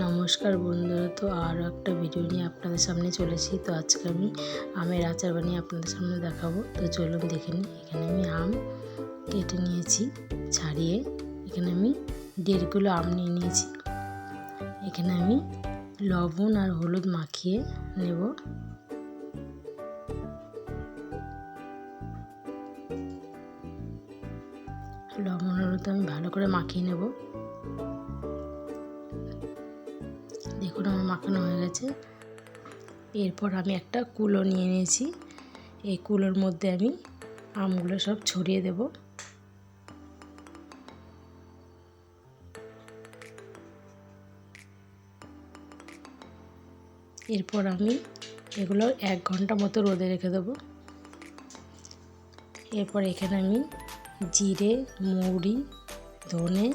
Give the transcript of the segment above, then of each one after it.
নমস্কার বন্ধুরা, তো আরও একটা ভিডিও নিয়ে আপনাদের সামনে চলেছি তো আজকে আমি আমের আচার বানিয়ে আপনাদের সামনে দেখাবো। তো চলুন দেখে নিই, এখানে আমি আম কেটে নিয়েছি ছাড়িয়ে। এখানে আমি দেড় কিলো আম নিয়ে নিয়েছি। এখানে আমি লবণ আর হলুদ মাখিয়ে নেব। লবণ হলুদ আমি ভালো করে মাখিয়ে নেব। দেখুন আমার মাখানো হয়ে গেছে। এরপর আমি একটা কুলো নিয়ে নিয়েছি। এই কুলোর মধ্যে আমি আমগুলো সব ছড়িয়ে দেব। এরপর আমি এগুলো এক ঘণ্টা মতো রোদে রেখে দেবো। এরপর এখানে আমি জিরে, মৌরি, ধনে,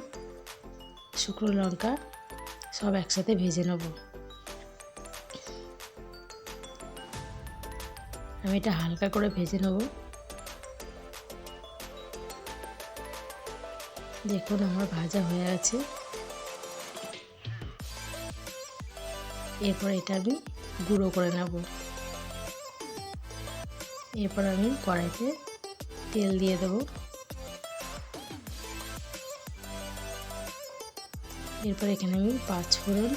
শুকনো লঙ্কা সব একসাথে ভেজে নেব। আমি এটা হালকা করে ভেজে নেব। দেখুন, আমার ভাজা হয়ে আছে এরপর এটা আমি গুঁড়ো করে নেব। এরপর আমি কড়াইতে তেল দিয়ে দেবো। এরপর এখানে আমি পাঁচ ফোড়ন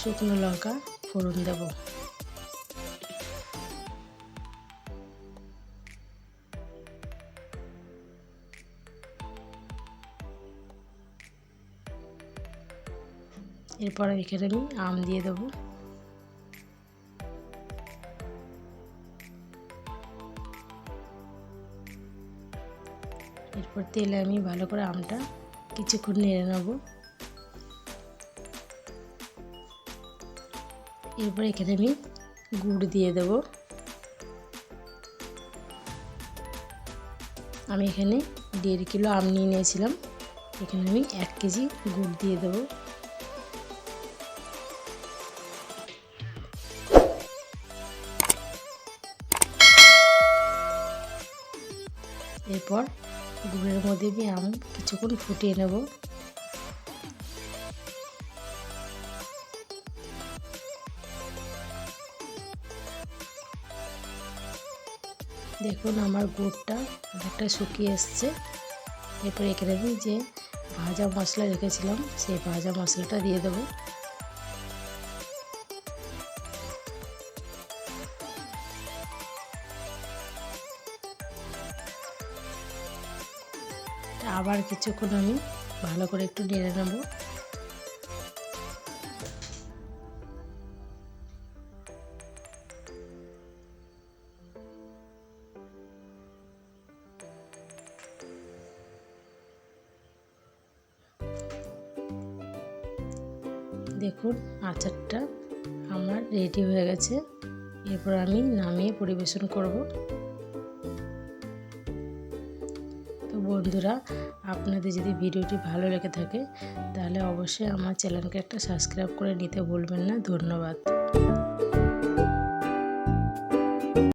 শুকনো লঙ্কা ফোড়ন দেব। এরপর এখানে আমি আম দিয়ে দেবো। এরপর তেলে আমি ভালো করে আমটা কিছুক্ষণ নেড়ে নেব। এরপর এখানে আমি গুড় দিয়ে দেব। আমি এখানে দেড় কিলো আম নিয়ে নিয়েছিলাম। এখানে আমি এক কেজি গুড় দিয়ে দেব। এরপর গুড়ের মধ্যে আমি আম কিছুক্ষণ ফুটিয়ে নেব। দেখুন আমার গুড়টা অনেকটা শুকিয়ে এসছে। এরপর এখানে যে ভাজা মশলা রেখেছিলাম, সেই ভাজা মশলাটা দিয়ে দেবো। আবার কিছুক্ষণ আমি ভালো করে একটু নেড়ে নেব। দেখুন, আচারটা আমার রেডি হয়ে গেছে। এরপর আমি নামিয়ে পরিবেশন করব। বন্ধুরা, আপনাদের যদি ভিডিওটি ভালো লেগে থাকে, তাহলে অবশ্যই আমার চ্যানেলকে একটা সাবস্ক্রাইব করে নিতে ভুলবেন না। ধন্যবাদ।